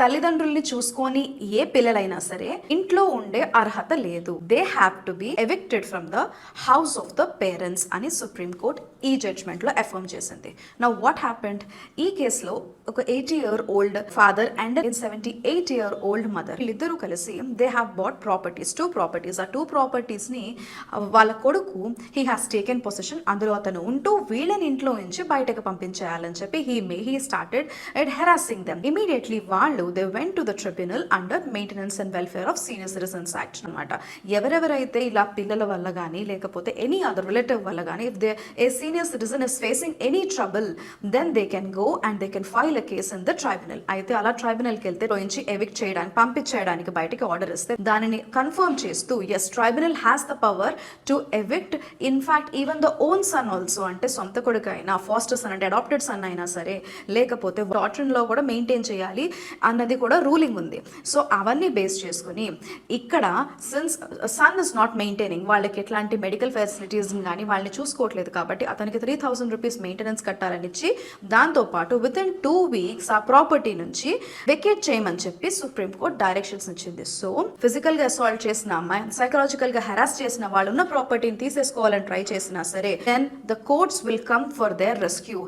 తల్లిదండ్రుల్ని చూసుకొని ఏ పిల్లలైనా సరే ఇంట్లో ఉండే అర్హత లేదు. They have to be evicted from the house of the parents అని సుప్రీం కోర్ట్ ఈ జడ్జ్మెంట్లో అఫర్మ్ చేసింది. నా వాట్ హ్యాపెండ్ ఈ కేసులో ఒక eighty year old father and seventy eight year old mother వీళ్ళిద్దరూ కలిసి they have bought properties two properties ఆ టూ ప్రాపర్టీస్ని వాళ్ళ కొడుకు హీ హాస్ టేకెన్ పొజిషన్ అందులో అతను ఉంటూ వీళ్ళని ఇంట్లో నుంచి బయటకు పంపించేయాలని చెప్పి he may he started at harassing them immediately వాళ్ళు they went to the tribunal under maintenance and welfare of senior citizens act అనమాట ఎవరెవరైతే ఇలా పిల్లల వల్ల కానీ లేకపోతే ఎనీ అదర్ రిలేటివ్ వల్ల కానీ if they a senior citizen is facing any trouble then they can go and they can file a case in the tribunal అయితే అలా ట్రైబ్యునల్కి వెళ్తే నుంచి ఎవిక్ట్ చేయడానికి పంపించేయడానికి బయటికి ఆర్డర్ ఇస్తే దానిని కన్ఫర్మ్ చేస్తూ as tribunal has the power to evict in fact even the own son also అంటే సొంత కొడుకు అయినా ఫాస్టర్ సన్ అంటే అడాప్టెడ్ సన్ అయినా సరే లేకపోతే డాక్టర్లో లో కూడా మెయింటైన్ చేయాలి. అన్నది కూడా రూలింగ్ ఉంది. సో అవన్నీ బేస్ చేసుకుని ఇక్కడ since son is not maintaining వాళ్ళకి ఎట్లాంటి మెడికల్ ఫెసిలిటీస్ కానీ వాళ్ళని చూసుకోవట్లేదు కాబట్టి అతనికి త్రీ థౌసండ్ రూపీస్ మెయింటెనెన్స్ కట్టాలని ఇచ్చి దాంతోపాటు విత్ ఇన్ టూ వీక్స్ ఆ ప్రాపర్టీ నుంచి వెకేట్ చేయమని చెప్పి సుప్రీం కోర్ట్ డైరెక్షన్స్ ఇచ్చింది. సో ఫిజికల్గా అసాల్ట్ చేసిన అమ్మాయి సైకలాజికల్గా హెరాస్ చేసిన వాళ్ళు ఉన్న ప్రాపర్టీని తీసేసుకోవాలని ట్రై చేసినా సరే then the courts will come for their rescue